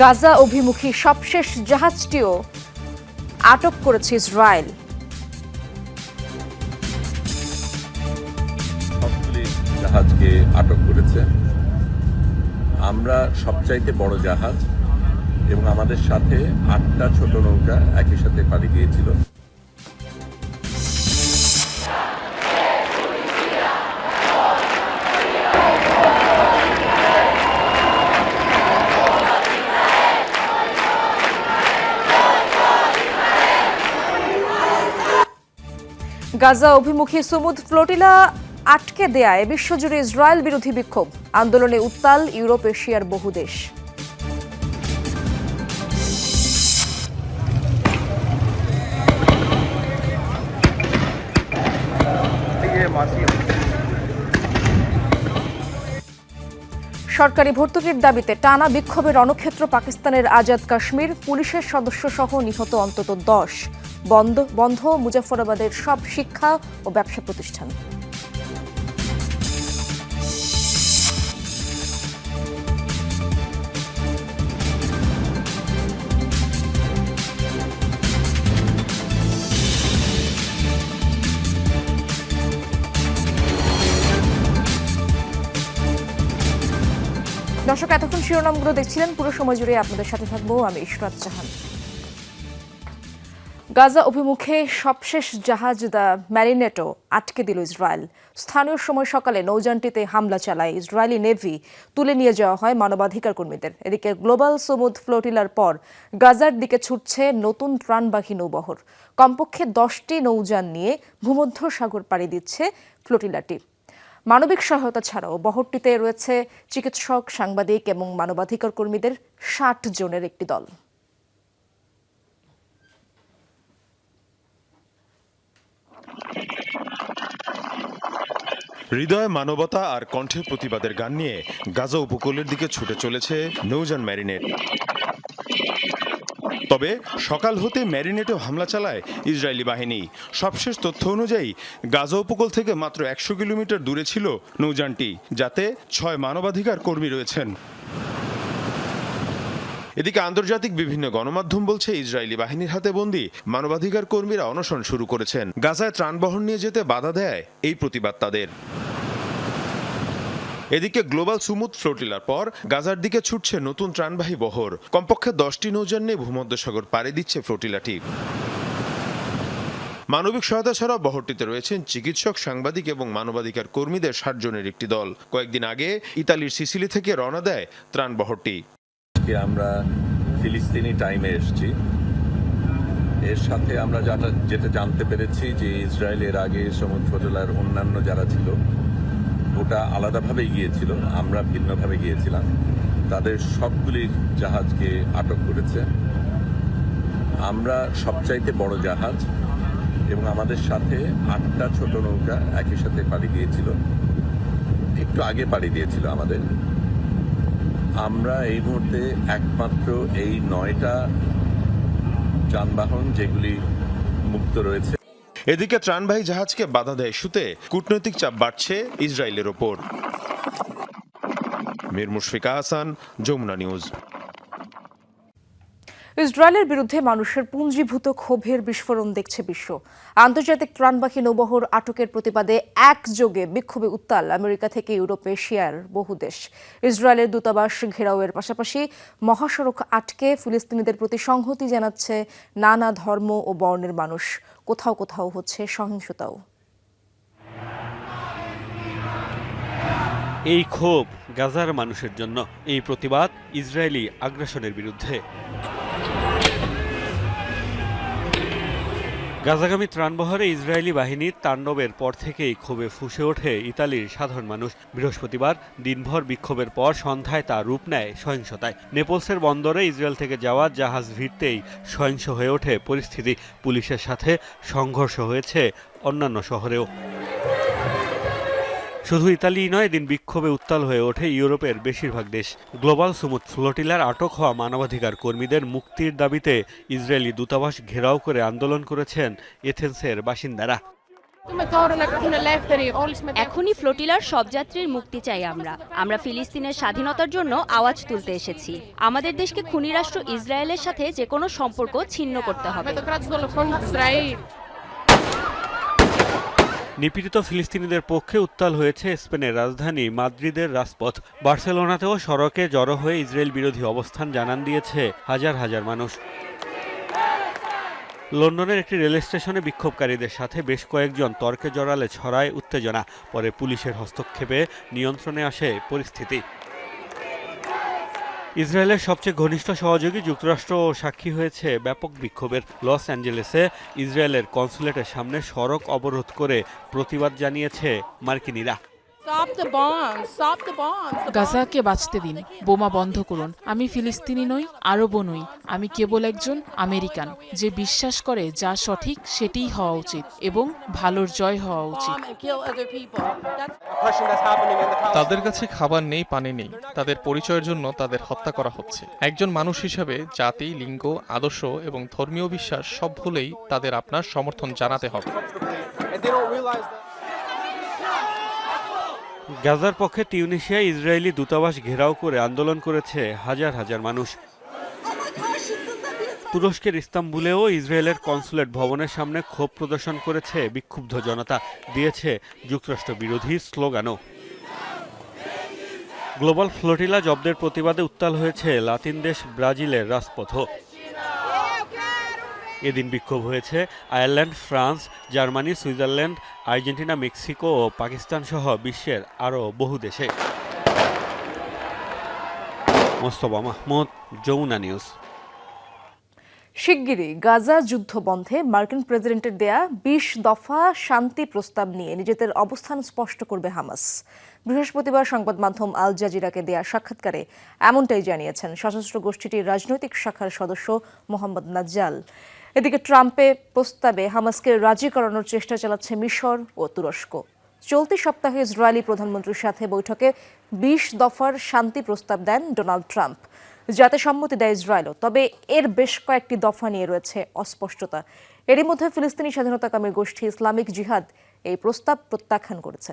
গাজা অভিমুখী সবশেষ জাহাজটিও আটক করেছে ইসরায়েল। জাহাজকে আটক করেছে। আমরা সবচাইতে বড় জাহাজ এবং আমাদের সাথে আটটা ছোট নৌকা একই সাথে পাড়ি দিয়েছিল। গাজা অভিমুখী সুমুদ ফ্লোটিলা আটকে দেয়ায় বিশ্বজুড়ে ইসরায়েল বিরোধী বিক্ষোভ। আন্দোলনে উত্তাল ইউরোপ এশিয়ার বহু দেশ। সরকারি ভর্তুকির দাবিতে টানা বিক্ষোভে রণক্ষেত্র পাকিস্তানের আজাদ কাশ্মীর, পুলিশের সদস্য সহ নিহত অন্তত দশ। বন্ধ বন্ধ মুজাফরাবাদের সব শিক্ষা ও ব্যবসা প্রতিষ্ঠান। দর্শক, এতক্ষণ শিরোনামগুলো দেখছিলেন। পুরো সময় জুড়ে আপনাদের সাথে থাকব আমি ইশরাত জাহান। গাজা অভিমুখে সবশেষ জাহাজ দ্য ম্যারিনেটো আটকে দিল ইসরায়েল। স্থানীয় সময় সকালে নৌযানটিতে হামলা চালায় ইসরায়েলি নেভি। তুলে নিয়ে যাওয়া হয় মানবাধিকার কর্মীদের এদিকে গ্লোবাল সমুদ ফ্লোটিলার পর গাজার দিকে ছুটছে নতুন ত্রাণবাহী নৌবহর। কমপক্ষে দশটি নৌযান নিয়ে ভূমধ্য সাগর পাড়ি দিচ্ছে ফ্লোটিলাটি মানবিক সহায়তা ছাড়াও বহরটিতে রয়েছে চিকিৎসক, সাংবাদিক এবং মানবাধিকার কর্মীদের ষাট জনের একটি দল। হৃদয়, মানবতা আর কণ্ঠে প্রতিবাদের গান নিয়ে গাজা উপকূলের দিকে ছুটে চলেছে নৌজান ম্যারিনেট। তবে সকাল হতে ম্যারিনেটেও হামলা চালায় ইসরায়েলি বাহিনী। সবশেষ তথ্য অনুযায়ী, গাজা উপকূল থেকে মাত্র একশো কিলোমিটার দূরে ছিল নৌযানটি, যাতে ছয় মানবাধিকার কর্মী রয়েছেন। এদিকে আন্তর্জাতিক বিভিন্ন গণমাধ্যম বলছে, ইসরায়েলি বাহিনীর হাতে বন্দি মানবাধিকার কর্মীরা অনশন শুরু করেছেন। গাজায় ত্রাণ বহন নিয়ে যেতে বাধা দেয় এই প্রতিবাদ তাদের। এদিকে গ্লোবাল সুমুদ ফ্লোটিলার পর গাজার দিকে ছুটছে নতুন ত্রাণবাহী বহর। কমপক্ষে দশটি নৌযান নিয়ে ভূমধ্যসাগর পাড়ি দিচ্ছে ফ্লোটিলাটি। মানবিক সহায়তা ছাড়াও বহরটিতে রয়েছেন চিকিৎসক, সাংবাদিক এবং মানবাধিকার কর্মীদের ষাট জনের একটি দল। কয়েকদিন আগে ইতালির সিসিলি থেকে রওনা দেয় ত্রাণ বহরটি আজকে আমরা ফিলিস্তিনি টাইমে এসেছি। এর সাথে আমরা যেটা যেটা জানতে পেরেছি যে ইসরায়েলের আগে সমুদ্র ফজলার অন্যান্য যারা ছিল, ওটা আলাদাভাবে গিয়েছিল, আমরা ভিন্নভাবে গিয়েছিলাম। তাদের সবগুলি জাহাজকে আটক করেছে। আমরা সবচাইতে বড় জাহাজ এবং আমাদের সাথে আটটা ছোট নৌকা একই সাথে পাড়ি দিয়েছিল। একটু আগে পাড়ি দিয়েছিল আমাদের। আমরা এই মুহূর্তে একমাত্র এই নয়টা যানবাহন যেগুলি মুক্ত রয়েছে। এদিকে ত্রাণবাহী জাহাজকে বাধা দেয় সুতে কূটনৈতিক চাপ বাড়ছে ইসরায়েলের ওপর। মীর মুশফিকা হাসান যমুনা নিউজ। ইসরায়েলের বিরুদ্ধে মানুষের পুঞ্জীভূত ক্ষোভের বিস্ফোরণ দেখছে বিশ্ব। আন্তর্জাতিক ত্রাণবাহী নৌবহর আটকের প্রতিবাদে একযোগে বিক্ষোভে উত্তাল আমেরিকা থেকে ইউরোপ এশিয়ার বহু দেশ। ইসরায়েলের দূতাবাস ঘেরাওয়ের পাশাপাশি মহাসড়ক আটকে ফিলিস্তিনিদের প্রতি সংহতি জানাচ্ছে নানা ধর্ম ও বর্ণের মানুষ। কোথাও কোথাও হচ্ছে সহিংসতাও। এই ক্ষোভ গাজার মানুষের জন্য এই প্রতিবাদ ইসরায়েলি আগ্রাসনের বিরুদ্ধে। গাজাগামী ত্রাণবহরে ইসরায়েলি বাহিনীর তাণ্ডবের পর থেকেই ক্ষোভে ফুসে ওঠে ইতালির সাধারণ মানুষ। বৃহস্পতিবার দিনভর বিক্ষোভের পর সন্ধ্যায় তা রূপ নেয় সহিংসতায়। নেপলসের বন্দরে ইসরায়েল থেকে যাওয়া জাহাজ ভিড়তেই সহিংস হয়ে ওঠে পরিস্থিতি। পুলিশের সাথে সংঘর্ষ হয়েছে অন্যান্য শহরেও। শুধু ইতালিই নয়, দিন বিক্ষোভে উত্তাল হয়ে ওঠে ইউরোপের বেশিরভাগ দেশ। গ্লোবাল সুমুদ ফ্লোটিলার আটক হওয়া মানবাধিকার কর্মীদের মুক্তির দাবিতে ইসরায়েলি দূতাবাস ঘেরাও করে আন্দোলন করেছেন এথেন্সের বাসিন্দারা। এখনই ফ্লোটিলার সব যাত্রীর মুক্তি চাই আমরা। আমরা ফিলিস্তিনের স্বাধীনতার জন্য আওয়াজ তুলতে এসেছি। আমাদের দেশকে খুনি রাষ্ট্র ইসরায়েলের সাথে যে কোনো সম্পর্ক ছিন্ন করতে হবে। নিপীড়িত ফিলিস্তিনিদের পক্ষে উত্তাল হয়েছে স্পেনের রাজধানী মাদ্রিদের রাজপথ। বার্সেলোনাতেও সড়কে জড়ো হয়ে ইসরায়েল বিরোধী অবস্থান জানান দিয়েছে হাজার হাজার মানুষ। লন্ডনের একটি রেল স্টেশনে বিক্ষোভকারীদের সাথে বেশ কয়েকজন তর্কে জড়ালে ছড়ায় উত্তেজনা, পরে পুলিশের হস্তক্ষেপে নিয়ন্ত্রণে আসে পরিস্থিতি। ইসরায়েলের সবচেয়ে ঘনিষ্ঠ সহযোগী যুক্তরাষ্ট্র সাক্ষী হয়েছে ব্যাপক বিক্ষোভের লস অ্যাঞ্জেলেসে। ইসরায়েলের কনসুলেটের সামনে সড়ক অবরোধ করে প্রতিবাদ জানিয়েছে মার্কিনিরা গাজাকে বাঁচতে দিন বোমা বন্ধ করুন। আমি ফিলিস্তিনি নই আরবও নই। আমি কেবল একজন আমেরিকান যে বিশ্বাস করে যা সঠিক সেটিই হওয়া উচিত এবং ভালোর জয় হওয়া উচিত। তাদের কাছে খাবার নেই পানি নেই। তাদের পরিচয়ের জন্য তাদের হত্যা করা হচ্ছে। একজন মানুষ হিসেবে জাতি লিঙ্গ আদর্শ এবং ধর্মীয় বিশ্বাস সব ভুলেই তাদের আপনার সমর্থন জানাতে হবে। গাজার পক্ষে তিউনিশিয়ায় ইসরায়েলি দূতাবাস ঘেরাও করে আন্দোলন করেছে হাজার হাজার মানুষ। তুরস্কের ইস্তাম্বুলেও ইসরায়েলের কনসুলেট ভবনের সামনে ক্ষোভ প্রদর্শন করেছে বিক্ষুব্ধ জনতা, দিয়েছে যুক্তরাষ্ট্র বিরোধী স্লোগানও। গ্লোবাল ফ্লোটিলা জব্দের প্রতিবাদে উত্তাল হয়েছে লাতিন দেশ ব্রাজিলের রাজপথও। এদিন বিক্ষোভ হয়েছে। Ireland, France, Germany, Switzerland, Argentina, Mexico ও পাকিস্তান সহ বিশ্বের আরও বহু দেশে। মোস্তফা মাহমুদ যমুনা নিউজ। শিগগিরই গাজা যুদ্ধ বন্ধে মার্কিন প্রেসিডেন্টের দেয়া বিশ দফা শান্তি প্রস্তাব নিয়ে নিজেদের অবস্থান স্পষ্ট করবে হামাস। বৃহস্পতিবার সংবাদ মাধ্যম আল জাজিরাকে দেয়া সাক্ষাৎকারে এমনটাই জানিয়েছেন সশস্ত্র গোষ্ঠীটির রাজনৈতিক শাখার সদস্য মোহাম্মদ নাজ্জাল। এদিকে ট্রাম্পে প্রস্তাবে হামাসকে রাজি করানোর চেষ্টা চালাচ্ছে মিশর ও তুরস্ক। চলতি সপ্তাহে ইসরায়েলি প্রধানমন্ত্রীর সাথে বৈঠকে বিশ দফার শান্তি প্রস্তাব দেন ডোনাল্ড ট্রাম্প। যাতে সম্মতি দেয় ইসরায়েলও, তবে এর বেশ কয়েকটি দফা নিয়ে রয়েছে অস্পষ্টতা। এরই মধ্যে ফিলিস্তিনি স্বাধীনতাকামী গোষ্ঠী ইসলামিক জিহাদ এই প্রস্তাব প্রত্যাখ্যান করেছে।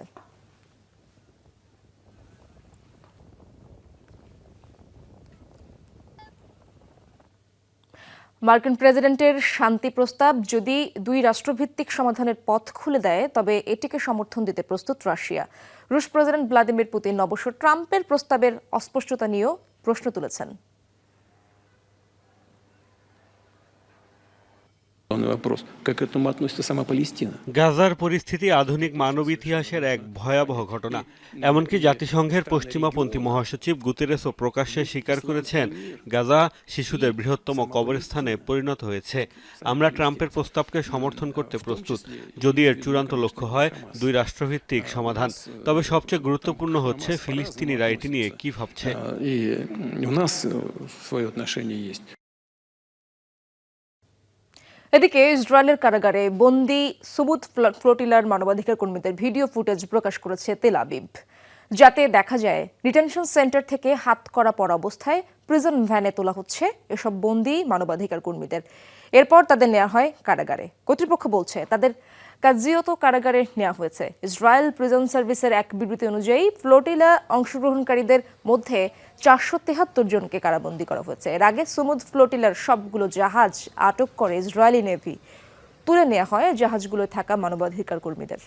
মার্কিন প্রেসিডেন্টের শান্তি প্রস্তাব যদি দুই রাষ্ট্রভিত্তিক সমাধানের পথ খুলে দেয়, তবে এটিকে সমর্থন দিতে প্রস্তুত রাশিয়া। রুশ প্রেসিডেন্ট ভ্লাদিমির পুতিন অবশ্য ট্রাম্পের প্রস্তাবের অস্পষ্টতা নিয়েও প্রশ্ন তুলেছেন। вопрос, как к этому относится сама Палестина? গাজার পরিস্থিতি আধুনিক মানব ইতিহাসের এক ভয়াবহ ঘটনা এমনকি জাতিসংঘের পশ্চিমাপন্থী মহাসচিব গুতেরেসও প্রকাশ্যে স্বীকার করেছেন গাজা শিশুদের বৃহত্তম কবরস্থানে পরিণত হয়েছে আমরা ট্রাম্পের প্রস্তাবকে সমর্থন করতে প্রস্তুত যদি এর চূড়ান্ত লক্ষ্য হয় দুই রাষ্ট্রভিত্তিক সমাধান তবে সবচেয়ে গুরুত্বপূর্ণ হচ্ছে ফিলিস্তিনিরা এটি নিয়ে কি ভাবছে এদিকে ইসরায়েলের কারাগারে বন্দি সুবুত ফ্ল- ফ্লোটিলার মানবাধিকার কর্মীদের ভিডিও ফুটেজ প্রকাশ করেছে তেল আবিব। যাতে দেখা যায়, ডিটেনশন সেন্টার থেকে হাত করা পর অবস্থায় প্রিজন ভ্যানে তোলা হচ্ছে এসব বন্দি মানবাধিকার কর্মীদের। এরপর তাদের নেওয়া হয় কারাগারে। কর্তৃপক্ষ বলছে, তাদের কাজিয়ত কারাগারে নেওয়া হয়েছে। ইসরায়েল প্রিজন সার্ভিসের এক বিবৃতি অনুযায়ী ফ্লোটিলা অংশগ্রহণকারীদের মধ্যে চারশো তেহাত্তর জনকে কারাবন্দী করা হয়েছে। এর আগে সুমুদ ফ্লোটিলার সবগুলো জাহাজ আটক করে ইসরায়েলি নেভি। তুলে নেওয়া হয় জাহাজগুলোয় থাকা মানবাধিকার কর্মীদের।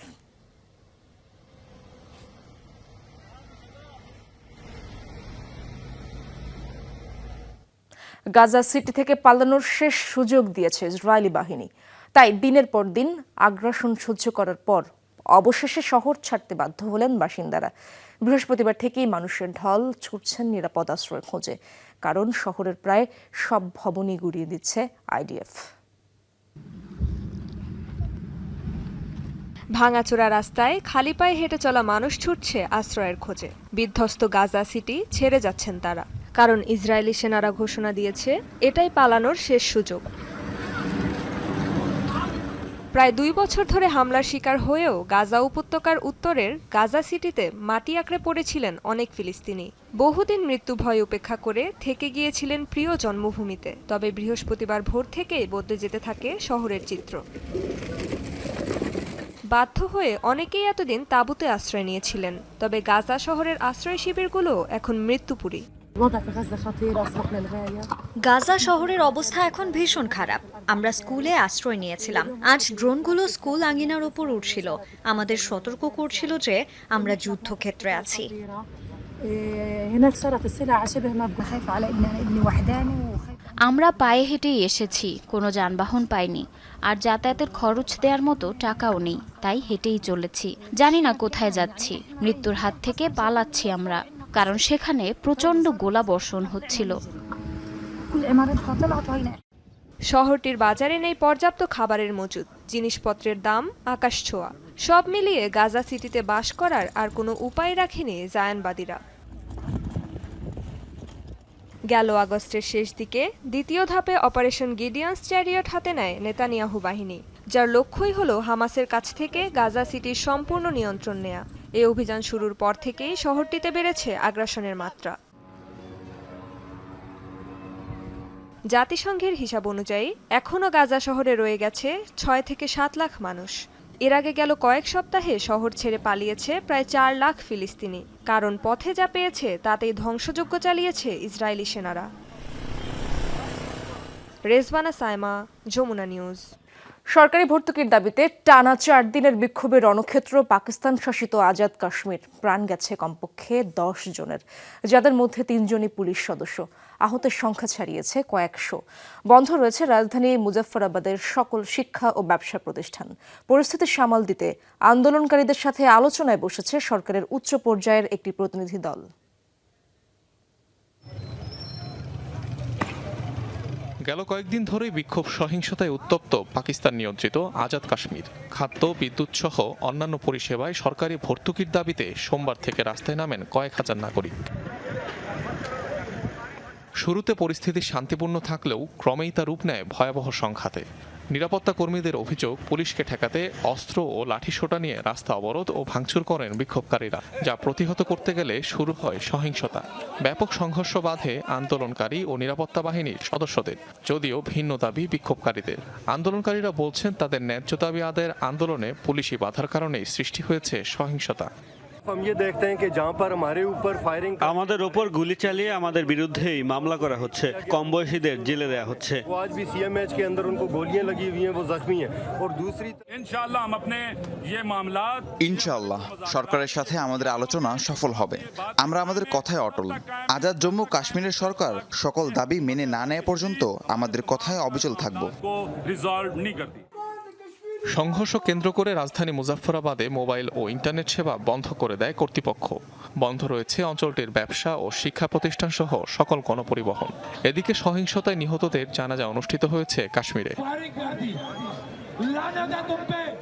গাজা সিটি থেকে পালানোর শেষ সুযোগ দিয়েছে ইসরায়েলি বাহিনী। তাই দিনের পর দিন আগ্রাসন সহ্য করার পর অবশেষে শহর ছাড়তে বাধ্য হলেন বাসিন্দারা। বৃহস্পতিবার থেকেই মানুষের ঢল ছুটছেন নিরাপদ আশ্রয়ের খোঁজে, কারণ শহরের প্রায় সব ভবনই গুড়িয়ে দিচ্ছে আইডিএফ। ভাঙাচোরা রাস্তায় খালি পায়ে হেঁটে চলা মানুষ ছুটছে আশ্রয়ের খোঁজে। বিধ্বস্ত গাজা সিটি ছেড়ে যাচ্ছেন তারা। কারণ ইসরায়েলি সেনারা ঘোষণা দিয়েছে, এটাই পালানোর শেষ সুযোগ। প্রায় দুই বছর ধরে হামলার শিকার হয়েও গাজা উপত্যকার উত্তরের গাজা সিটিতে মাটি আঁকড়ে পড়েছিলেন অনেক ফিলিস্তিনি। বহুদিন মৃত্যু ভয় উপেক্ষা করে থেকে গিয়েছিলেন প্রিয় জন্মভূমিতে। তবে বৃহস্পতিবার ভোর থেকেই বদলে যেতে থাকে শহরের চিত্র। বাধ্য হয়ে অনেকেই এতদিন তাঁবুতে আশ্রয় নিয়েছিলেন। তবে গাজা শহরের আশ্রয় শিবিরগুলো এখন মৃত্যুপুরী। গাজা শহরের অবস্থা এখন ভীষণ খারাপ। আমরা স্কুলে আশ্রয় নিয়েছিলাম। আজ ড্রোনগুলো স্কুল আঙিনার ওপর উঠছিল। আমাদের সতর্ক করছিল যে আমরা যুদ্ধক্ষেত্রে আছি। আমরা পায়ে হেঁটেই এসেছি কোনো যানবাহন পাইনি। আর যাতায়াতের খরচ দেওয়ার মতো টাকাও নেই তাই হেঁটেই চলেছি। জানি না কোথায় যাচ্ছি মৃত্যুর হাত থেকে পালাচ্ছি আমরা কারণ সেখানে প্রচণ্ড গোলা বর্ষণ হচ্ছিল শহরটির বাজারে নেই পর্যাপ্ত খাবারের মজুদ, জিনিসপত্রের দাম আকাশ ছোঁয়া। সব মিলিয়ে গাজা সিটিতে বাস করার আর কোনো উপায় রাখেনি জায়ানবাদীরা। গেল আগস্টের শেষ দিকে দ্বিতীয় ধাপে অপারেশন গিডিয়ান্স চ্যারিয়ট হাতে নেয় নেতানিয়াহু বাহিনী, যার লক্ষ্যই হল হামাসের কাছ থেকে গাজা সিটির সম্পূর্ণ নিয়ন্ত্রণ নেয়া। এই অভিযান শুরুর পর থেকেই শহরটিতে বেড়েছে আগ্রাসনের মাত্রা। জাতিসংঘের হিসাব অনুযায়ী, এখনও গাজা শহরে রয়ে গেছে ছয় থেকে সাত লাখ মানুষ। এর আগে গেল কয়েক সপ্তাহে শহর ছেড়ে পালিয়েছে প্রায় চার লাখ ফিলিস্তিনি। কারণ পথে যা পেয়েছে, তাতেই ধ্বংসযজ্ঞ চালিয়েছে ইসরায়েলি সেনারা। রেজবানা সাইমা, যমুনা নিউজ। সরকারি ভর্তুকির দাবিতে টানা চার দিনের বিক্ষোভে রণক্ষেত্র, পাকিস্তান শাসিত আজাদ কাশ্মীর। প্রাণ গেছে কমপক্ষে দশ জনের, যাদের মধ্যে তিনজনই পুলিশ সদস্য। আহতের সংখ্যা ছাড়িয়েছে কয়েকশো। বন্ধ রয়েছে রাজধানী মুজাফফরাবাদের সকল শিক্ষা ও ব্যবসা প্রতিষ্ঠান। পরিস্থিতি সামাল দিতে আন্দোলনকারীদের সাথে আলোচনায় বসেছে সরকারের উচ্চ পর্যায়ের একটি প্রতিনিধি দল। গেল কয়েকদিন ধরেই বিক্ষোভ সহিংসতায় উত্তপ্ত পাকিস্তান নিয়ন্ত্রিত আজাদ কাশ্মীর। খাদ্য, বিদ্যুৎ সহ অন্যান্য পরিষেবায় সরকারি ভর্তুকির দাবিতে সোমবার থেকে রাস্তায় নামেন কয়েক হাজার নাগরিক। শুরুতে পরিস্থিতি শান্তিপূর্ণ থাকলেও ক্রমেই তা রূপ নেয় ভয়াবহ সংঘাতে। নিরাপত্তা কর্মীদের অভিযোগ, পুলিশকে ঠেকাতে অস্ত্র ও লাঠিসোঁটা নিয়ে রাস্তা অবরোধ ও ভাঙচুর করেন বিক্ষোভকারীরা, যা প্রতিহত করতে গেলে শুরু হয় সহিংসতা। ব্যাপক সংঘর্ষ বাধে আন্দোলনকারী ও নিরাপত্তা বাহিনীর সদস্যদের, যদিও ভিন্ন দাবি বিক্ষোভকারীদের। আন্দোলনকারীরা বলছেন, তাদের ন্যায্য দাবি আদায়ের আন্দোলনে পুলিশি বাধার কারণেই সৃষ্টি হয়েছে সহিংসতা। हम ये देखते हैं कि जहाँ पर हमारे ऊपर फायरिंग আমাদের ওপর গুলি চালিয়ে আমাদের বিরুদ্ধেই মামলা করা হচ্ছে কম বয়সীদের জেলে দেওয়া হচ্ছে वो आज भी सीएमएच के अंदर उनको गोलियां लगी हुई हैं वो जख्मी हैं और दूसरी इंशाल्लाह हम अपने ये मामला ইনশাআল্লাহ সরকারের সাথে আমাদের আলোচনা সফল হবে আমরা আমাদের কথায় অটল আজাদ জম্মু কাশ্মীরের সরকার সকল দাবি মেনে না নেওয়া পর্যন্ত আমাদের কথায় অবিচল থাকব को रिजॉल्व नहीं करती সংঘর্ষ কেন্দ্র করে রাজধানী মুজাফফরাবাদে মোবাইল ও ইন্টারনেট সেবা বন্ধ করে দেয় কর্তৃপক্ষ। বন্ধ রয়েছে অঞ্চলটির ব্যবসা ও শিক্ষা প্রতিষ্ঠান সহ সকল গণপরিবহন। এদিকে সহিংসতায় নিহতদের জানাজা অনুষ্ঠিত হয়েছে কাশ্মীরে।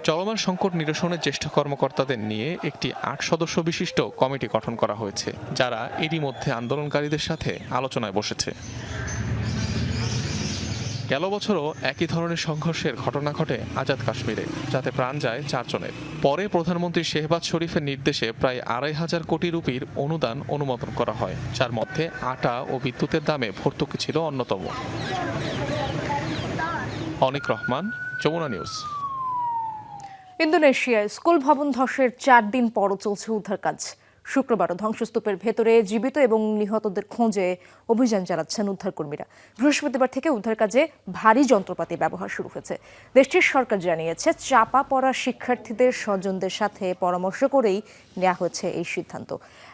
চলমান সংকট নিরসনের জ্যেষ্ঠ কর্মকর্তাদের নিয়ে একটি আট সদস্য বিশিষ্ট কমিটি গঠন করা হয়েছে, যারা এরই মধ্যে আন্দোলনকারীদের সাথে আলোচনায় বসেছে। গেল বছরও একই ধরনের সংঘর্ষের ঘটনা ঘটে আজাদ কাশ্মীরে, যাতে প্রাণ যায় চারজনের। পরে প্রধানমন্ত্রী শেহবাজ শরীফের নির্দেশে প্রায় আড়াই হাজার কোটি রুপির অনুদান অনুমোদন করা হয়, যার মধ্যে আটা ও বিদ্যুতের দামে ভর্তুকি ছিল অন্যতম। অনিক রহমান, যমুনা নিউজ। ইন্দোনেশিয়ায় স্কুল ভবন ধসের চার দিন পরও চলছে উদ্ধার কাজ। শুক্রবারও ধ্বংসস্তূপের ভেতরে জীবিত এবং নিহতদের খোঁজে অভিযান চালাচ্ছেন উদ্ধারকর্মীরা। বৃহস্পতিবার থেকে উদ্ধার কাজে ভারী যন্ত্রপাতি ব্যবহার শুরু হয়েছে। দেশটির সরকার জানিয়েছে, চাপা পড়া শিক্ষার্থীদের স্বজনদের সাথে পরামর্শ করেই নেওয়া হয়েছে এই সিদ্ধান্ত।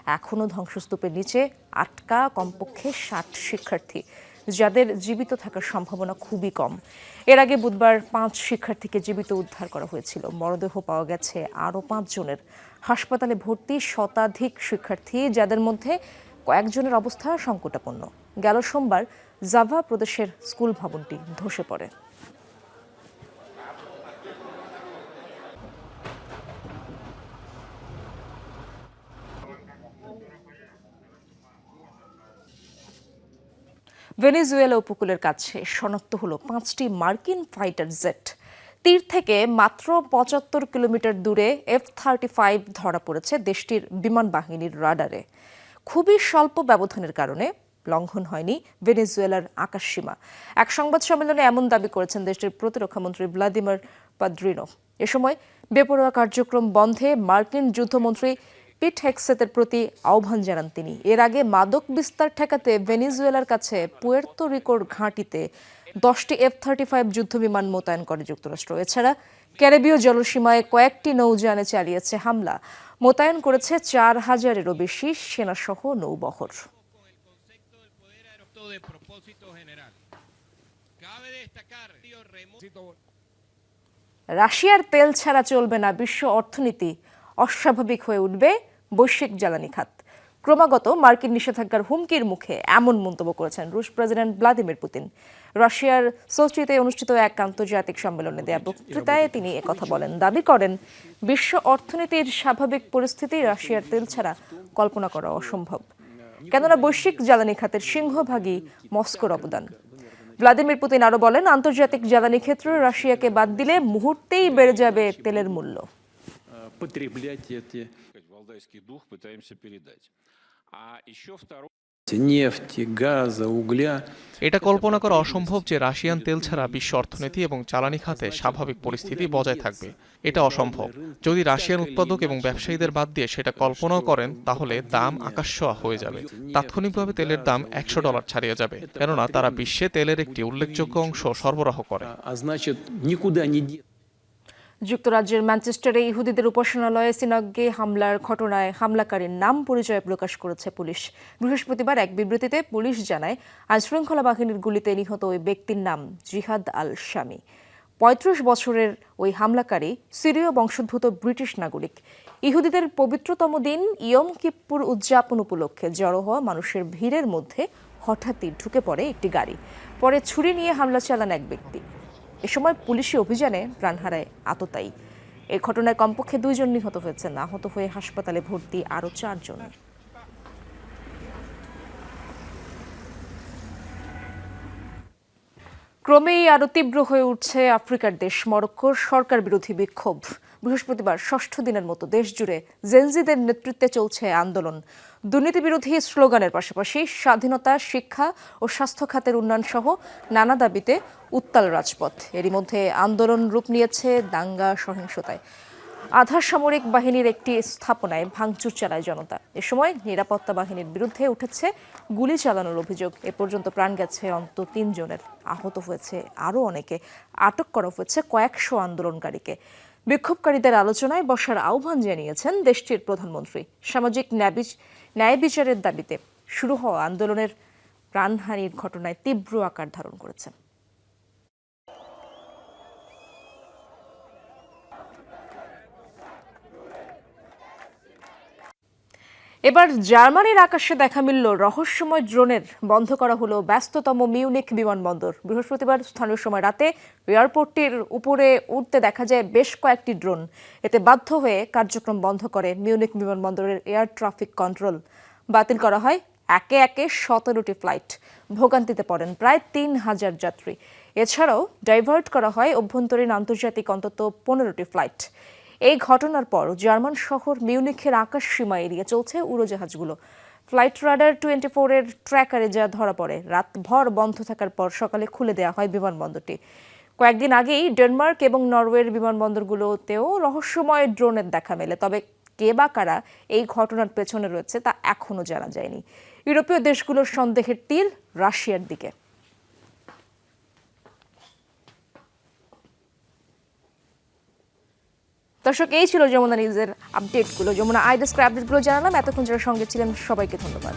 এখনও ধ্বংসস্তূপের নিচে আটকা কমপক্ষে ষাট শিক্ষার্থী, যাদের জীবিত থাকার সম্ভাবনা খুবই কম। এর আগে বুধবার পাঁচ শিক্ষার্থীকে জীবিত উদ্ধার করা হয়েছিল। মরদেহ পাওয়া গেছে আরও পাঁচ জনের হাসপাতালে ভর্তি শতাধিক শিক্ষার্থী, যাদের মধ্যে কয়েকজনের অবস্থা সংকটাপন্ন। গেল সোমবার জাভা প্রদেশের স্কুল ভবনটি ধসে পড়ে। ভেনেজুয়েলা উপকূলের কাছে শনাক্ত হলো পাঁচটি মার্কিন ফাইটার জেট। তীর থেকে মাত্র পঁচাত্তর কিলোমিটার দূরে এফ থার্টি ফাইভ ধরা পড়েছে দেশটির বিমান বাহিনীর রাডারে। খুবই স্বল্প ব্যবধানের কারণে লঙ্ঘন হয়নি ভেনেজুয়েলার আকাশসীমা। এক সংবাদ সম্মেলনে এমন দাবি করেছেন দেশটির প্রতিরক্ষামন্ত্রী ভ্লাদিমির পাদ্রিনো এ সময় বেপরোয়া কার্যক্রম বন্ধে মার্কিন যুদ্ধমন্ত্রী পিট হেক্সেতের প্রতি আহ্বান জানান তিনি। এর আগে মাদক বিস্তার ঠেকাতে ভেনিজুয়েলার কাছে পুয়ের্তো রিকোর ঘাঁটিতে দশটি এফ থার্টি ফাইভ যুদ্ধবিমান মোতায়েন করে যুক্তরাষ্ট্র। এছাড়া ক্যারিবীয় জলসীমায় কয়েকটি নৌযানে চালিয়েছে হামলা। মোতায়েন করেছে চার হাজারেরও বেশি সেনাসহ নৌবহর। রাশিয়ার তেল ছাড়া চলবে না বিশ্ব অর্থনীতি। অস্বাভাবিক হয়ে উঠবে বৈশ্বিক জ্বালানি খাত। ক্রমাগত মার্কিন নিষেধাজ্ঞার হুমকির মুখে এমন মন্তব্য করেছেন রুশ প্রেসিডেন্ট ভ্লাদিমির পুতিন রাশিয়ার সোচিতে অনুষ্ঠিত এক আন্তর্জাতিক সম্মেলনে দেয়া বক্তৃতায় তিনি একথা বলেন দাবি করেন বিশ্ব অর্থনীতির স্বাভাবিক পরিস্থিতি রাশিয়ার তেল ছাড়া কল্পনা করা অসম্ভব কেননা বৈশ্বিক জ্বালানি খাতের সিংহভাগই মস্কোর অবদান ভ্লাদিমির পুতিন আরো বলেন আন্তর্জাতিক জ্বালানি ক্ষেত্রে রাশিয়াকে বাদ দিলে মুহূর্তেই বেড়ে যাবে তেলের মূল্য потреблять эти нефти, газа, угля. এটা কল্পনা করা অসম্ভব যে রাশিয়ান তেল ছাড়া বিশ্ব অর্থনীতি এবং জ্বালানি খাতে স্বাভাবিক পরিস্থিতি বজায় থাকবে এটা অসম্ভব যদি রাশিয়ান উৎপাদক এবং ব্যবসায়ীদের বাদ দিয়ে সেটা কল্পনাও করেন তাহলে দাম আকাশ ছোঁয়া হয়ে যাবে তাৎক্ষণিকভাবে তেলের দাম একশো ডলার ছাড়িয়ে যাবে কেননা তারা বিশ্বে তেলের একটি উল্লেখযোগ্য অংশ সরবরাহ করে যুক্তরাজ্যের ম্যানচেস্টারে ইহুদিদের উপাসনালয়ে সিনাগে হামলার ঘটনায় হামলাকারীর নাম পরিচয় প্রকাশ করেছে পুলিশ। বৃহস্পতিবার এক বিবৃতিতে পুলিশ জানায় আইন শৃঙ্খলা বাহিনীর গুলিতে নিহত ওই ব্যক্তির নাম জিহাদ আল শামি পঁয়ত্রিশ বছরের ওই হামলাকারী সিরীয় বংশোদ্ভূত ব্রিটিশ নাগরিক। ইহুদিদের পবিত্রতম দিন ইয়ম কিপ্পুর উদযাপন উপলক্ষে জড়ো হওয়া মানুষের ভিড়ের মধ্যে হঠাৎই ঢুকে পড়ে একটি গাড়ি। পরে ছুরি নিয়ে হামলা চালান এক ব্যক্তি। এ সময় পুলিশি অভিযানে প্রাণ হারায় আততায়ী। এ ঘটনায় কমপক্ষে দুইজন নিহত হয়েছেন। আহত হয়ে হাসপাতালে ভর্তি আরও চারজন। ক্রমেই আরও তীব্র হয়ে উঠছে আফ্রিকার দেশ। মরক্কোর সরকার বিরোধী বিক্ষোভ। বৃহস্পতিবার ষষ্ঠ দিনের মতো দেশ জুড়ে জেনজিদের নেতৃত্বে চলছে আন্দোলন। দুর্নীতি বিরোধী স্লোগানের পাশাপাশি স্বাধীনতা, শিক্ষা ও স্বাস্থ্য খাতের উন্নয়ন সহ নানা দাবিতে উত্তাল রাজপথ। এরই মধ্যে আন্দোলন রূপ নিয়েছে দাঙ্গা সহিংসতায়। আধা সামরিক বাহিনীর একটি স্থাপনায় ভাঙচুর চালায় জনতা। এ সময় নিরাপত্তা বাহিনীর বিরুদ্ধে উঠেছে গুলি চালানোর অভিযোগ। এ পর্যন্ত প্রাণ গেছে অন্তত তিনজনের। আহত হয়েছে আরও অনেকে। আটক করা হয়েছে কয়েকশো আন্দোলনকারীকে। বিক্ষোভকারীদের আলোচনায় বসার আহ্বান জানিয়েছেন দেশটির প্রধানমন্ত্রী। সামাজিক ন্যায় বিচ- বিচারের দাবিতে শুরু হওয়া আন্দোলনের প্রাণহানির ঘটনায় তীব্র আকার ধারণ করেছে এবার জার্মানির আকাশে দেখা মিলল রহস্যময় ড্রোনের। বন্ধ করা হলো ব্যস্ততম মিউনিক বিমানবন্দর। বৃহস্পতিবার স্থানীয় সময় রাতে এয়ারপোর্টটির উপরে উঠতে দেখা যায় বেশ কয়েকটি ড্রোন। এতে বাধ্য হয়ে কার্যক্রম বন্ধ করে মিউনিক বিমানবন্দরের এয়ার ট্রাফিক কন্ট্রোল। বাতিল করা হয় একে একে সতেরোটি ফ্লাইট। ভোগান্তিতে পড়েন প্রায় তিন হাজার যাত্রী। এছাড়াও ডাইভার্ট করা হয় অভ্যন্তরীণ আন্তর্জাতিক অন্তত পনেরোটি ফ্লাইট। এই ঘটনার পর জার্মান শহর মিউনিখের আকাশ সীমা এড়িয়ে চলছে উড়োজাহাজগুলো। ফ্লাইট রাডার টোয়েন্টি ফোরের ট্র্যাকারে যা ধরা পড়ে রাতভর বন্ধ থাকার পর সকালে খুলে দেওয়া হয় বিমানবন্দরটি। কয়েকদিন আগেই ডেনমার্ক এবং নরওয়ের বিমানবন্দরগুলোতেও রহস্যময় ড্রোনের দেখা মেলে, তবে কে বা কারা এই ঘটনার পেছনে রয়েছে তা এখনও জানা যায়নি। ইউরোপীয় দেশগুলোর সন্দেহের তীর রাশিয়ার দিকে। দর্শক, এই ছিল যমুনা নিউজের আপডেটগুলো যমুনা আইডেস্ক আপডেটগুলো জানালাম। এতক্ষণ যারা সঙ্গে ছিলেন, সবাইকে ধন্যবাদ।